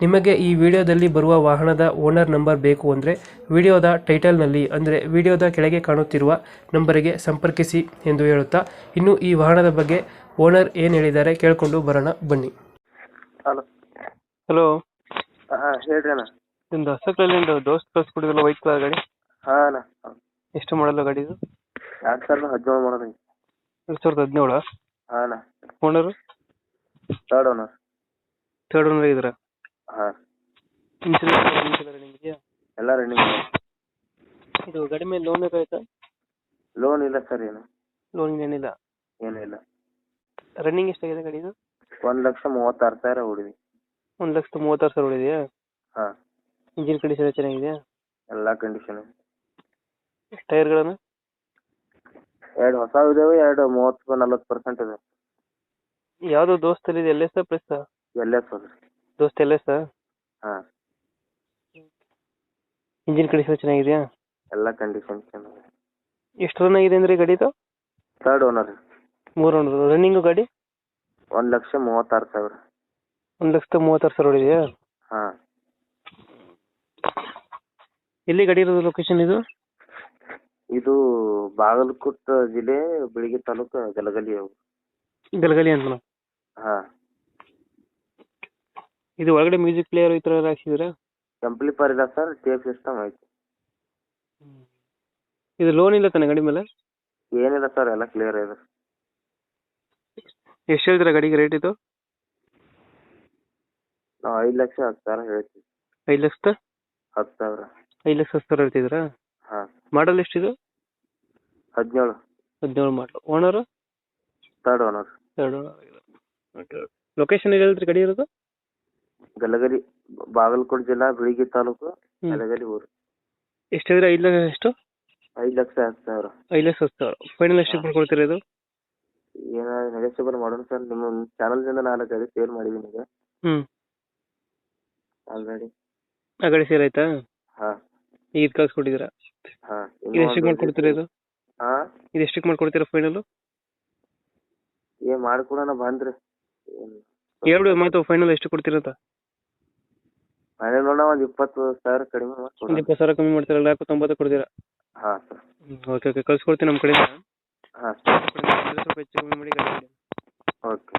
ನಿಮಗೆ ಈ ವಿಡಿಯೋದಲ್ಲಿ ಬರುವ ವಾಹನದ ಓನರ್ ನಂಬರ್ ಬೇಕು ಅಂದರೆ ವಿಡಿಯೋದ ಟೈಟಲ್ನಲ್ಲಿ ಅಂದರೆ ವಿಡಿಯೋದ ಕೆಳಗೆ ಕಾಣುತ್ತಿರುವ ನಂಬರಿಗೆ ಸಂಪರ್ಕಿಸಿ ಎಂದು ಹೇಳುತ್ತಾ ಇನ್ನು ಈ ವಾಹನದ ಬಗ್ಗೆ ಓನರ್ ಏನು ಹೇಳಿದ್ದಾರೆ ಕೇಳಿಕೊಂಡು ಬರೋಣ ಬನ್ನಿ. ಹಲೋ. ಹಲೋ. ಹಾಂ ಹೇಳ್ರಿ ಅಣ್ಣ. ನಿಮ್ದು ಹೊಸಕ್ರಲ್ಲಿ ದೋಸ್ತ್ ಕಳ್ಸ್ಕೊಡಿದ್ರಲ್ಲ ವೈಟ್ ಕಲರ್ ಗಾಡಿ? ಹಾಂ ಅಣ್ಣ. ಎಷ್ಟು ಮಾಡಲ್ಲ ಗಾಡಿ ಇದು? ಎರಡು ಸಾವಿರದ ಹದಿನೇಳು ಮಾಡೋದು ಎರಡು ಸಾವಿರದ ಹದಿನೇಳು? ಹಾಂ ಅಣ್ಣ. Owner? Third owner third owner ಇದ್ದೀರಾ ಹಾಂ. ಇನ್ಸೂರೆನ್ಸ್ ರನ್ನಿಂಗ್ ಇದೆಯಾ ಎಲ್ಲ ರನ್ನಿಂಗ್ ಇದು. ಗಾಡಿ ಮೇಲೆ ಲೋನ್ ಲೋನ್ ಇಲ್ಲ ಸರ್ ಏನು. ಲೋನ್ ಏನಿಲ್ಲ? ಏನೂ ಇಲ್ಲ. ರನ್ನಿಂಗ್ ಎಷ್ಟಾಗಿದೆ ಗಾಡಿದು ಒಂದು ಲಕ್ಷ ಮೂವತ್ತಾರು ಸಾವಿರ ಹೊಡಿವಿ ಒಂದು ಲಕ್ಷದ ಮೂವತ್ತಾರು ಸಾವಿರ ಇದೆಯಾ ಹಾಂ. ಇಂಜಿನ್ ಕಂಡೀಷನ್ ಚೆನ್ನಾಗಿದೆಯಾ? ಎಲ್ಲ ಕಂಡೀಷನ್ ಟೈರ್ಗಳನ್ನು ಎರಡು ಹೊಸ ಇದಾವೆ ಎರಡು ಮೂವತ್ತು ನಲ್ವತ್ತು ಪರ್ಸೆಂಟ್ ಇದೆ ಯಾವುದು ದೋಸ್ತಲ್ಲಿ ಎಲ್ ಎಸ್ ಪ್ಲಸ್ ಎಲ್ಲ ಸರ್ ದೋಸ್ತ್ ಎಲ್ಲ ಸರ್ ಹಾಂ. ಇಂಜಿನ್ ಕಂಡೀಷನ್ ಚೆನ್ನಾಗಿದೆಯಾ? ಎಲ್ಲ ಕಂಡೀಷನ್ ಚೆನ್ನಾಗಿದೆ. ಎಷ್ಟು ರನ್ ಆಗಿದೆ ಅಂದ್ರೆ ಗಾಡಿದು? ತರ್ಡ್ ಓನರ್ ಮೂರು ರನ್ನಿಂಗು ಗಾಡಿ? ಒಂದು ಲಕ್ಷ ಮೂವತ್ತಾರು ಸಾವಿರ. ಒಂದು ಲಕ್ಷದ ಮೂವತ್ತಾರು ಸಾವಿರ ಹೊಡಿದೆಯಾ ಹಾಂ. ಎಲ್ಲಿ ಗಾಡಿ ಇರೋದು ಲೊಕೇಶನ್ ಇದು? ಇದು ಬಾಗಲಕೋಟೆ ಜಿಲ್ಲೆ ಬಿಳಿಗಿ ತಾಲೂಕು ಗಲಗಲಿ ಗಲಗಲಿ ಅಂತ ಹಾಂ ಇದು ಒಳಗಡೆ ಮ್ಯೂಸಿಕ್ ಪ್ಲೇಯರ್ ಈ ಥರ ಆಂಪ್ಲಿಫೈಯರ್ ಟೆಂಪ್ಲಿಫರ್ ಇದೆ ಸರ್ ಟೇಪ್ ಸಿಸ್ಟಮ್ ಐತಿ. ಇದು ಲೋನ್ ಇಲ್ಲ ತಾನೆ ಗಡಿ ಮೇಲೆ? ಏನಿಲ್ಲ ಸರ್ ಎಲ್ಲ ಕ್ಲಿಯರ್ ಇದೆ. ಎಷ್ಟು ಹೇಳ್ತೀರಾ ಗಾಡಿಗೆ ರೇಟ್ ಇದು? ನಾವು ಐದು ಲಕ್ಷ ಹತ್ತು ಸಾವಿರ ಹೇಳ್ತೀವಿ. ಐದು ಲಕ್ಷದ? ಹತ್ತು ಸಾವಿರ. ಐದು ಲಕ್ಷ ಹತ್ತು ಸಾವಿರ ಹೇಳ್ತಿದ್ದೀರಾ? ಹಾಂ. ಮಾಡಲ್ ಎಷ್ಟಿದು ಹದಿನೇಳು. ಹದಿನೇಳು ಮಾಡಲ್ ಓನರ್ ತರ್ಡ್ ಓನರ್ ಎರಡು ಓಕೆ ಲೊಕೇಶನ್ ಎಲ್ಲಿ ಹೇಳ್ತೀರಿ ಗಾಡಿ ಇರೋದು? ಗಲಗಲಿ ಬಾಗಲಕೋಟೆ ಜಿಲ್ಲಾ ಬಿಳಿಗಿ ತಾಲೂಕು ಹ್ಮ್. ಗಲಗಲಿ ಊರು. ಎಷ್ಟು ಹೇಳಿದ್ರೆ ಐದು ಲಕ್ಷ ಎಷ್ಟು? ಐದು ಲಕ್ಷ ಹತ್ತು ಸಾವಿರ. ಐದು ಲಕ್ಷ ಹತ್ತು ಸಾವಿರ. ಫೈನಲ್ ಎಷ್ಟು ಕೊಡ್ತೀರಾ ಇದು ಏನಾದ್ರು ನೆಗೆಸಿಬಲ್ ಮಾಡೋಣ ಸರ್? ನಿಮ್ಮ ಚಾನಲ್ದಿಂದ ನಾನು ಗಾಡಿ ಶೇರ್ ಮಾಡಿದ್ದೀನಿ ಈಗ. ಹ್ಮ್. ಆಲ್ರೆಡಿ ಆ ಗಾಡಿ ಸೇಲ್ ಆಯ್ತಾ? ಹಾಂ. ಈಗ ಕಳ್ಸಿ ಕಳ್ಸ್ಕೊಟ್ಟಿದ್ದೀರಾ? ಹಾಂ ಇದು ಎಷ್ಟಕ್ಕೆ ಮಾಡ್ಕೊಡ್ತೀರಾ ಇದು ಹಾ ಇದು ಎಷ್ಟಕ್ಕೆ ಮಾಡ್ಕೊಡ್ತೀರಾ ಫೈನಲ್ ಏ ಮಾಡ್ಕೊಡೋಣ ಬಂದ್ರೆ. ಏನು ಎರಡು ಮಾತು ಫೈನಲ್ ಎಷ್ಟು ಕೊಡ್ತೀರಾ ಅಂತ? ಮನೆ ನೋಡೋಣ ಒಂದು ಇಪ್ಪತ್ತು ಸಾವಿರ ಕಡಿಮೆ ಒಂದು ಮಾಡ್ಕೊಡೋಣ ಇಪ್ಪತ್ತು ಸಾವಿರ ಕಮ್ಮಿ ಮಾಡ್ತೀರಾ ನಾಲ್ಕು ತೊಂಬತ್ತು ಕೊಡ್ತೀರಾ? ಹಾಂ ಸರ್. ಓಕೆ ಓಕೆ ಕಳ್ಸ್ಕೊಡ್ತೀನಿ ನಮ್ಮ ಕಡೆಯಿಂದ. ಹಾಂ ಸ್ವಲ್ಪ ಹೆಚ್ಚು ಕಮ್ಮಿ ಮಾಡಿ ಗಾಡಿ ಕೊಡಿ. ಓಕೆ.